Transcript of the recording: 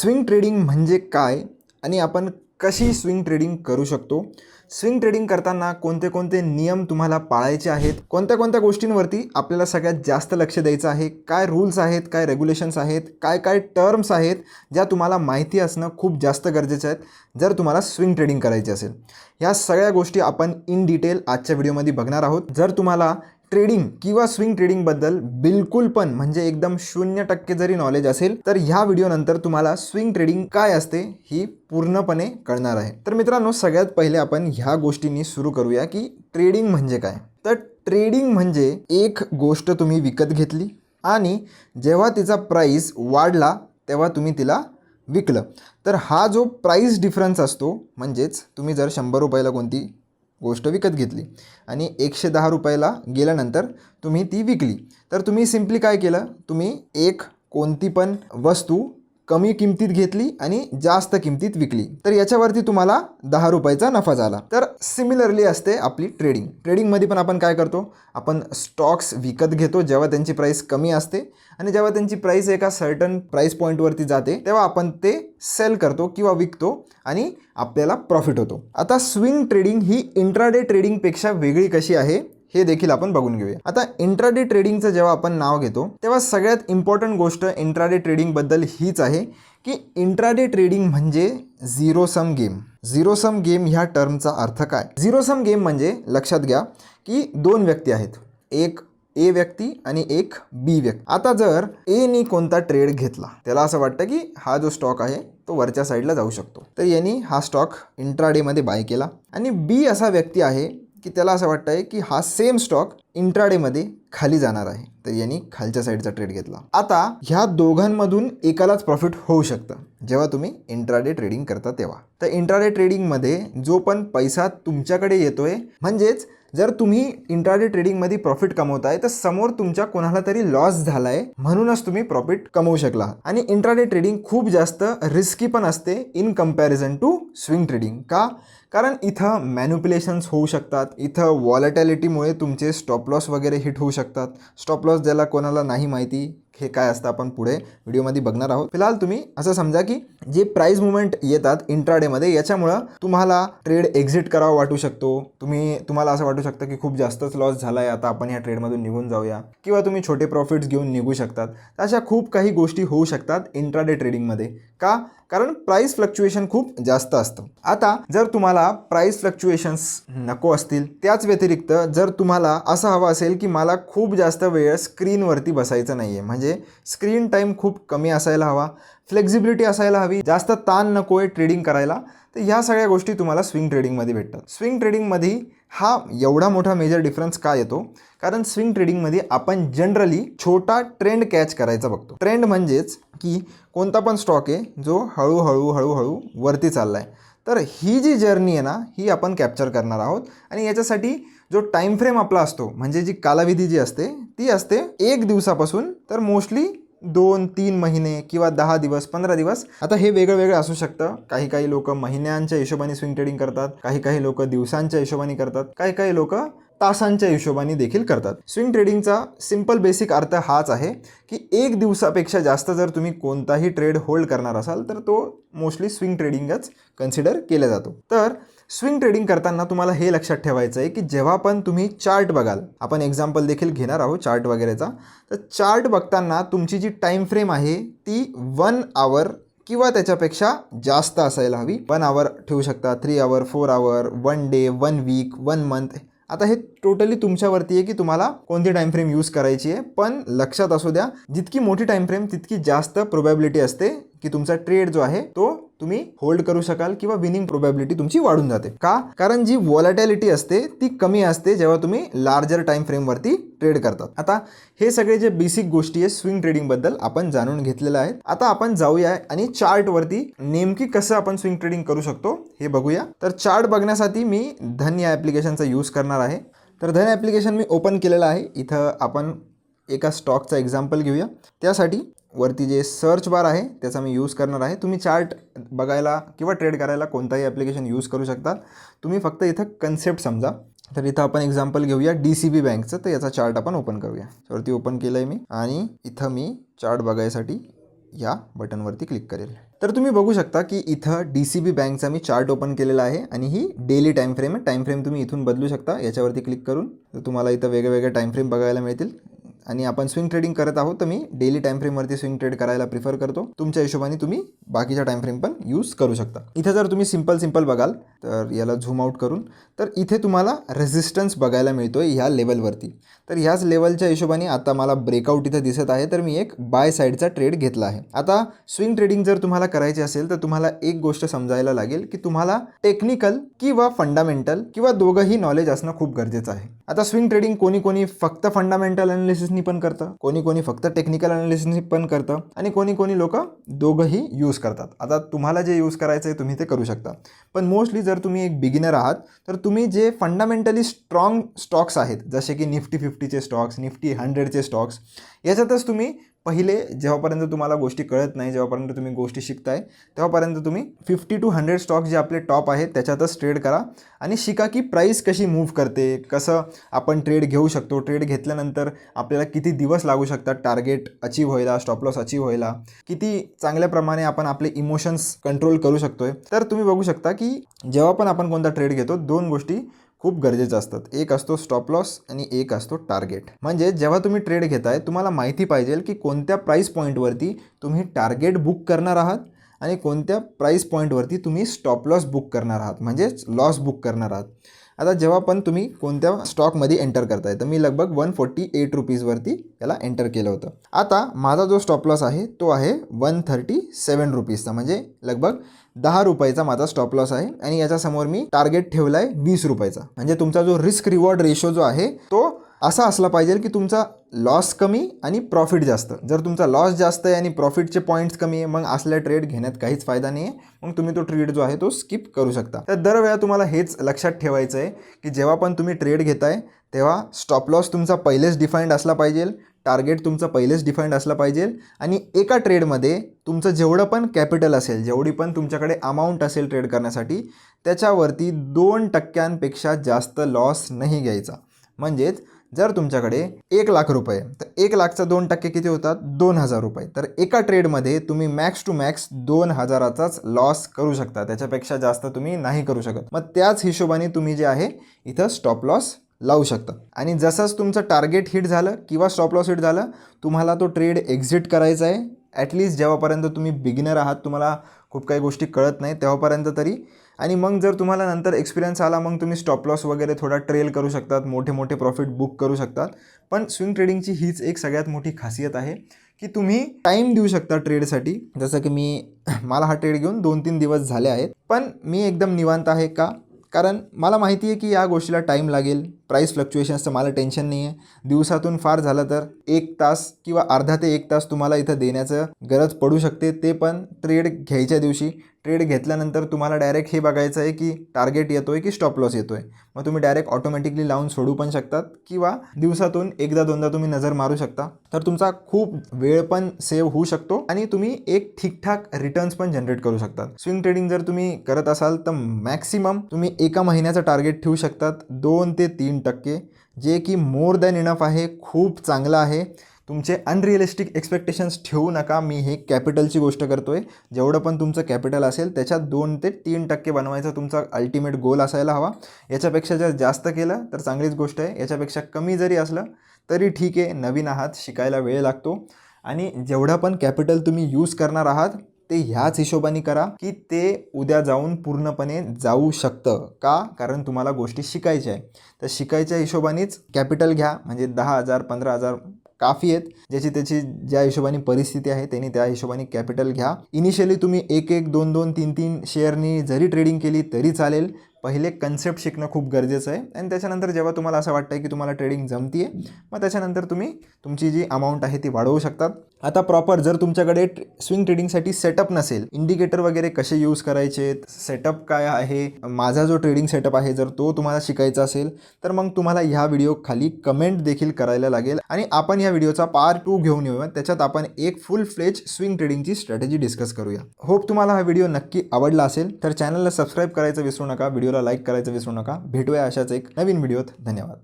Swing trading म्हणजे काय आणि आपण कशी स्विंग ट्रेडिंग करू शकतो? स्विंग ट्रेडिंग करताना कोणते कोणते नियम तुम्हाला पाळायचे आहेत? कोणत्या कोणत्या गोष्टींवरती आपल्याला सगळ्यात जास्त लक्ष द्यायचं आहे? काय रूल्स आहेत? काय रेग्युलेशन्स आहेत? काय काय टर्म्स आहेत? ज्या तुम्हाला माहिती असणं खूप जास्त गरजेचं आहेत जर तुम्हाला स्विंग ट्रेडिंग करायची असेल. ह्या सगळ्या गोष्टी आपण इन डिटेल आजच्या व्हिडिओमध्ये बघणार आहोत. जर तुम्हाला ट्रेडिंग किंवा स्विंग ट्रेडिंगबद्दल बिलकुल पण म्हणजे एकदम शून्य टक्के जरी नॉलेज असेल तर ह्या व्हिडिओनंतर तुम्हाला स्विंग ट्रेडिंग काय असते ही पूर्णपणे कळणार आहे. तर मित्रांनो सगळ्यात पहिले आपण ह्या गोष्टींनी सुरू करूया की ट्रेडिंग म्हणजे काय. तर ट्रेडिंग म्हणजे एक गोष्ट तुम्ही विकत घेतली आणि जेव्हा तिचा प्राईस वाढला तेव्हा तुम्ही तिला विकलं. तर हा जो प्राईस डिफरन्स असतो म्हणजेच तुम्ही जर शंभर रुपयाला कोणती गोष्ट विकत घेतली आणि एकशे दहा रुपयाला गेल्यानंतर तुम्ही ती विकली. तर तुम्ही सिम्पली काय केलं? तुम्ही एक कोणती पण वस्तू कमी किमतीत घेतली आणि जास्त किमतीत विकली. तर याच्यावरती तुम्हाला दहा रुपयाचा नफा झाला. तर सिमिलरली असते आपली ट्रेडिंग ट्रेडिंगमध्ये पण आपण काय करतो? आपण स्टॉक्स विकत घेतो जेव्हा त्यांची प्राईस कमी असते आणि जेव्हा त्यांची प्राईस एका सर्टन प्राईस पॉईंटवरती जाते तेव्हा आपण ते सेल करतो किंवा विकतो आणि आपल्याला प्रॉफिट होतो. आता स्विंग ट्रेडिंग ही इंट्राडे ट्रेडिंगपेक्षा वेगळी कशी आहे? हे देखील आपण बघून घेऊया. आता इंट्राडे ट्रेडिंगचं जेव्हा आपण नाव घेतो तेव्हा सगळ्यात इम्पॉर्टंट गोष्ट इंट्राडे ट्रेडिंगबद्दल हीच आहे की इंट्राडे ट्रेडिंग म्हणजे zero sum game zero sum game ह्या टर्मचा अर्थ काय? झिरो सम गेम म्हणजे लक्षात घ्या की दोन व्यक्ती आहेत. एक ए व्यक्ती आणि एक बी व्यक्ती. आता जर एनी कोणता ट्रेड घेतला त्याला असं वाटतं की हा जो स्टॉक आहे तो वरच्या साईडला जाऊ शकतो. तर यांनी हा स्टॉक इंट्राडेमध्ये बाय केला. आणि बी असा व्यक्ती आहे की त्याला असं वाटतं आहे की हा सेम स्टॉक इंट्राडेमध्ये खाली जाणार आहे. तर यांनी खालच्या साईडचा ट्रेड घेतला. आता ह्या दोघांमधून एकालाच प्रॉफिट होऊ शकतं. जेव्हा तुम्ही इंट्राडे ट्रेडिंग करता तेव्हा. तर इंट्राडे ट्रेडिंगमध्ये जो पण पैसा तुमच्याकडे येतोय म्हणजेच जर तुम्ही इंट्राडे ट्रेडिंगमध्ये प्रॉफिट कमवताय तर समोर तुमच्या कोणाला तरी लॉस झालाय म्हणूनच तुम्ही प्रॉफिट कमवू शकला. आणि इंट्राडे ट्रेडिंग खूप जास्त रिस्की पण असते in comparison to swing trading का? कारण इथं मॅन्युप्युलेशन्स होऊ शकतात. इथं वॉलेटॅलिटीमुळे तुमचे स्टॉप लॉस वगैरे हिट होऊ शकतात. स्टॉप लॉस ज्याला कोणाला नाही माहिती हे काय असतं आपण पुढे व्हिडिओमध्ये बघणार आहोत. फिलहाल तुम्ही असं समजा की जे प्राईज मुवमेंट येतात इंट्राडेमध्ये याच्यामुळं तुम्हाला ट्रेड एक्झिट करावा वाटू शकतो. तुम्ही तुम्हाला असं वाटू शकतं की खूप जास्तच लॉस झाला आहे आता आपण या ट्रेडमधून निघून जाऊया. किंवा तुम्ही छोटे प्रॉफिट्स घेऊन निघू शकतात. अशा खूप काही गोष्टी होऊ शकतात इंट्राडे ट्रेडिंगमध्ये का? कारण प्राईस फ्लक्च्युएशन खूप जास्त असतं. आता जर तुम्हाला प्राईस फ्लक्च्युएशन्स नको असतील त्याच व्यतिरिक्त जर तुम्हाला असं हवं असेल की मला खूप जास्त वेळ स्क्रीनवरती बसायचं नाही आहे म्हणजे स्क्रीन टाईम खूप कमी असायला हवा फ्लेक्झिबिलिटी असायला हवी जास्त ताण नको आहे ट्रेडिंग करायला तर ह्या सगळ्या गोष्टी तुम्हाला स्विंग ट्रेडिंगमध्ये भेटतात. स्विंग ट्रेडिंगमध्ये हा एवढा मोठा मेजर डिफरन्स का येतो? कारण स्विंग ट्रेडिंगमध्ये आपण जनरली छोटा ट्रेंड कॅच करायचा बघतो. ट्रेंड म्हणजेच की कोणता पण स्टॉक आहे जो हळूहळू हळूहळू वरती चालला आहे तर ही जी जर्नी आहे ना ही आपण कॅप्चर करणार आहोत. आणि याच्यासाठी जो टाईम फ्रेम आपला असतो म्हणजे जी कालाविधी जी असते ती असते एक दिवसापासून तर मोस्टली दोन तीन महिने किंवा दहा दिवस पंधरा दिवस. आता हे वेगळं वेगळं असू शकतं. काही काही लोक महिन्यांच्या हिशोबाने स्विंग ट्रेडिंग करतात. काही काही लोक दिवसांच्या हिशोबाने करतात. काही काही लोक तासांच्या हिशोबाने देखील करतात. स्विंग ट्रेडिंगचा सिंपल बेसिक अर्थ हाच आहे की एक दिवसापेक्षा जास्त जर तुम्ही कोणताही ट्रेड होल्ड करणार असाल तर तो मोस्टली स्विंग ट्रेडिंगच कन्सिडर केला जातो. तर स्विंग ट्रेडिंग करताना तुम्हाला हे लक्षात ठेवायचं आहे की जेव्हा पण तुम्ही चार्ट बघाल आपण एक्झाम्पल देखील घेणार आहोत चार्ट वगैरेचा तर चार्ट बघताना तुमची जी टाईम फ्रेम आहे ती वन आवर किंवा त्याच्यापेक्षा जास्त असायला हवी. वन आवर ठेवू शकता three hour four hour one day one week one month आता हे टोटली तुमच्यावरती आहे की तुम्हाला कोणती टाईम फ्रेम यूज करायची आहे पण लक्षात असू द्या जितकी मोठी टाईम फ्रेम तितकी जास्त प्रोबॅबिलिटी असते की तुमचा ट्रेड जो आहे तो तुम्ही होल्ड करू शकाल किंवा विनिंग प्रोबॅबिलिटी तुमची वाढून जाते. का? कारण जी वॉलॅटॅलिटी असते ती कमी असते जेव्हा तुम्ही लार्जर टाईम फ्रेमवरती ट्रेड करतात. आता हे सगळे जे बेसिक गोष्टी आहे स्विंग ट्रेडिंगबद्दल आपण जाणून घेतलेलं आहे आता आपण जाऊया आणि चार्टवरती नेमकी कसं आपण स्विंग ट्रेडिंग करू शकतो हे बघूया. तर चार्ट बघण्यासाठी मी धन या ॲप्लिकेशनचा यूज करणार आहे. तर धन ॲप्लिकेशन मी ओपन केलेलं आहे. इथं आपण एका स्टॉकचा एक्झाम्पल घेऊया. त्यासाठी वरती जे सर्च बार आहे त्याचा मी यूज करणार आहे. तुम्ही चार्ट बघायला किंवा ट्रेड करायला कोणताही ॲप्लिकेशन यूज करू शकता. तुम्ही फक्त इथं कन्सेप्ट समजा. तर इथं आपण एक्झाम्पल घेऊया डी सी बी बँकचं तर याचा चार्ट आपण ओपन करूया. वरती ओपन केलं आहे मी. आणि इथं मी चार्ट बघायसाठी या बटनवरती क्लिक करेल. तर तुम्ही बघू शकता की इथं डी सी बी बँकचा मी चार्ट ओपन केलेला आहे. आणि ही डेली टाईम फ्रेम आहे. टाईम फ्रेम तुम्ही इथून बदलू शकता. याच्यावरती क्लिक करून. तर तुम्हाला इथं वेगवेगळे टाईम फ्रेम बघायला मिळतील. आणि आपण स्विंग ट्रेडिंग करत आहोत तर मी डेली टाईम फ्रेमवरती स्विंग ट्रेड करायला प्रिफर करतो. तुमच्या हिशोबाने तुम्ही बाकीच्या टाईम फ्रेम पण यूज करू शकता. इथे जर तुम्ही सिंपल सिंपल बघाल तर याला झूम आउट करून तर इथे तुम्हाला रेझिस्टन्स बघायला मिळतो आहे ह्या लेवलवरती तर ह्याच लेवलच्या हिशोबाने आता मला ब्रेकआउट इथं दिसत आहे तर मी एक बाय साईडचा ट्रेड घेतला आहे. आता स्विंग ट्रेडिंग जर तुम्हाला करायची असेल तर तुम्हाला एक गोष्ट समजायला लागेल की तुम्हाला टेक्निकल किंवा फंडामेंटल किंवा दोघंही नॉलेज असणं खूप गरजेचं आहे. आता स्विंग ट्रेडिंग कोणी कोणी फक्त फंडामेंटल अनालिसिसनी पण करतं कोणी कोणी फक्त टेक्निकल अनालिसिसनी पण करतं आणि कोणी कोणी लोक दोघंही यूज करतात. आता तुम्हाला जे यूज करायचं आहे तुम्ही ते करू शकता. पण मोस्टली जर तुम्ही एक बिगिनर आहात तर तुम्ही जे फंडामेंटली स्ट्रॉंग स्टॉक्स आहेत जसे की निफ्टी फिफ्टीचे स्टॉक्स निफ्टी हंड्रेडचे स्टॉक्स याच्यातच तुम्ही पहिले जेव्हापर्यंत तुम्हाला गोष्टी कळत नाही जेव्हापर्यंत तुम्ही गोष्टी शिकताय तेव्हापर्यंत तुम्ही फिफ्टी टू हंड्रेड स्टॉक जे आपले टॉप आहेत त्याच्यातच ट्रेड करा आणि शिका की प्राईस कशी मूव्ह करते कसं आपण ट्रेड घेऊ शकतो. ट्रेड घेतल्यानंतर आपल्याला किती दिवस लागू शकतात टार्गेट अचीव व्हायला स्टॉप लॉस अचीव व्हायला? किती चांगल्या प्रमाणे आपण आपले इमोशन्स कंट्रोल करू शकतोय? तर तुम्ही बघू शकता की जेव्हा पण आपण कोणता ट्रेड घेतो दोन गोष्टी खूप गरजेचं असतात एक असतो स्टॉप लॉस आणि एक असतो टार्गेट म्हणजे जेव्हा तुम्ही ट्रेड घेताय तुम्हाला माहिती पाहिजे की कोणत्या प्राईस पॉईंटवरती तुम्ही टार्गेट बुक करणार आहात आणि कोणत्या प्राईस पॉईंटवरती तुम्ही स्टॉप लॉस बुक करणार आहात. म्हणजेच लॉस बुक करणार आहात. आता जेव्हा पण तुम्ही कोणत्या स्टॉकमध्ये एंटर करताय तर मी लगभग वन फोर्टी एट रुपीजवरती याला एंटर केलं होतं. आता माझा जो स्टॉप लॉस आहे तो आहे वन थर्टी सेवन रुपीजचा म्हणजे लगभग दहा रुपयाचा माझा स्टॉप लॉस आहे आणि याच्यासमोर मी टार्गेट ठेवला आहे वीस रुपयाचा. म्हणजे तुमचा जो रिस्क रिवॉर्ड रेशो जो आहे तो असा असला पाहिजे की तुमचा लॉस कमी आणि प्रॉफिट जास्त. जर तुमचा लॉस जास्त आहे आणि प्रॉफिटचे पॉईंट्स कमी आहे मग असल्या ट्रेड घेण्यात काहीच फायदा नाही आहे मग तुम्ही तो ट्रेड जो आहे तो स्किप करू शकता. तर दरवेळा तुम्हाला हेच लक्षात ठेवायचं आहे की जेव्हा पण तुम्ही ट्रेड घेताय तेव्हा स्टॉप लॉस तुमचा पहिलेच डिफाईंड असला पाहिजे. टार्गेट तुमचं पहिलेच डिफाईंड असलं पाहिजे. आणि एका ट्रेडमध्ये तुमचं जेवढं पण कॅपिटल असेल जेवढी पण तुमच्याकडे अमाऊंट असेल ट्रेड करण्यासाठी त्याच्यावरती दोन टक्क्यांपेक्षा जास्त लॉस नाही घ्यायचा. म्हणजेच जर तुमच्याकडे एक लाख रुपये तर एक लाखचा दोन टक्के किती होतात? दोन हजार रुपये. तर एका ट्रेडमध्ये तुम्ही मॅक्स टू मॅक्स दोन हजाराचाच लॉस करू शकता. त्याच्यापेक्षा जास्त तुम्ही नाही करू शकत. मग त्याच हिशोबाने तुम्ही जे आहे इथं स्टॉप लॉस लावू शकता. आणि जसंच तुमचं टार्गेट हिट झालं किंवा स्टॉप लॉस हिट झालं तुम्हाला तो ट्रेड एक्झिट करायचा आहे. ॲटलीस्ट जेव्हापर्यंत तुम्ही बिगिनर आहात तुम्हाला खूप काही गोष्टी कळत नाही तेव्हापर्यंत तरी. आणि मग जर तुम्हाला नंतर एक्सपिरियन्स आला मग तुम्ही स्टॉप लॉस वगैरे थोडा ट्रेल करू शकतात मोठे मोठे प्रॉफिट बुक करू शकतात. पण स्विंग ट्रेडिंगची हीच एक सगळ्यात मोठी खासियत आहे की तुम्ही टाईम देऊ शकता ट्रेडसाठी जसं की मी मला हा ट्रेड घेऊन दोन तीन दिवस झाले आहेत. पण मी एकदम निवांत आहे का? कारण मला माहिती आहे की या गोष्टीला टाईम लागेल. प्राईस फ्लक्च्युएशन्सचं मला टेन्शन नाही आहे दिवसातून फार झालं तर एक तास किंवा अर्धा ते एक तास तुम्हाला इथं देण्याचं गरज पडू शकते. ते पण ट्रेड घ्यायच्या दिवशी. ट्रेड घेतल्यानंतर तुम्हाला डायरेक्ट हे बघायचं आहे की टार्गेट येतो आहे की स्टॉप लॉस येतो आहे मग तुम्ही डायरेक्ट ऑटोमॅटिकली लावून सोडू पण शकतात किंवा दिवसातून एकदा दोनदा तुम्ही नजर मारू शकता. तर तुमचा खूप वेळ पण सेव्ह होऊ शकतो आणि तुम्ही एक ठीकठाक रिटर्न्स पण जनरेट करू शकतात. स्विंग ट्रेडिंग जर तुम्ही करत असाल तर मॅक्सिमम तुम्ही एका महिन्याचं टार्गेट ठेवू शकतात. दोन ते तीन टक्के जे की मोर दॅन इनफ आहे खूप चांगलं आहे. तुमचे अनरिअलिस्टिक एक्सपेक्टेशन्स ठेवू नका मी हे कॅपिटलची गोष्ट करतो आहे जेवढं पण तुमचं कॅपिटल असेल त्याच्यात दोन ते तीन टक्के बनवायचा तुमचा अल्टिमेट गोल असायला हवा. याच्यापेक्षा जर जास्त केलं तर चांगलीच गोष्ट आहे. याच्यापेक्षा कमी जरी असलं तरी ठीक आहे. नवीन आहात शिकायला वेळ लागतो. आणि जेवढं पण कॅपिटल तुम्ही यूज करणार आहात ते ह्याच हिशोबाने करा की ते उद्या जाऊन पूर्णपणे जाऊ शकतं. का? कारण तुम्हाला गोष्टी शिकायच्या आहे तर शिकायच्या हिशोबानेच कॅपिटल घ्या. म्हणजे दहा हजार पंधरा हजार काफी आहेत. ज्याची त्याची ज्या हिशोबाने परिस्थिती आहे त्यांनी त्या हिशोबाने कॅपिटल घ्या. इनिशियली तुम्ही एक एक दोन दोन तीन तीन शेअरनी जरी ट्रेडिंग केली तरी चालेल. पहिले कन्सेप्ट शिकणं खूप गरजेचं आहे. आणि त्याच्यानंतर जेव्हा तुम्हाला असं वाटतं की तुम्हाला ट्रेडिंग जमती आहे मग त्याच्यानंतर तुम्ही तुमची जी अमाऊंट आहे ती वाढवू शकतात आता प्रॉपर जर तुमच्याकडे स्विंग ट्रेडिंगसाठी सेटअप नसेल इंडिकेटर वगैरे कसे यूज करायचे सेटअप काय आहे माझा जो ट्रेडिंग सेटअप आहे जर तो तुम्हाला शिकायचा असेल तर मग तुम्हाला ह्या व्हिडिओ खाली कमेंट देखील करायला लागेल. आणि आपण या व्हिडिओचा पार्ट टू घेऊन येऊया. त्याच्यात आपण एक फुल फ्लेज स्विंग ट्रेडिंगची स्ट्रॅटेजी डिस्कस करूया. होप तुम्हाला हा व्हिडिओ नक्की आवडला असेल. तर चॅनलला सबस्क्राईब करायचं विसरू नका. व्हिडिओला लाईक करायचं विसरू नका. भेटूया अशाच एक नवीन व्हिडिओत. धन्यवाद.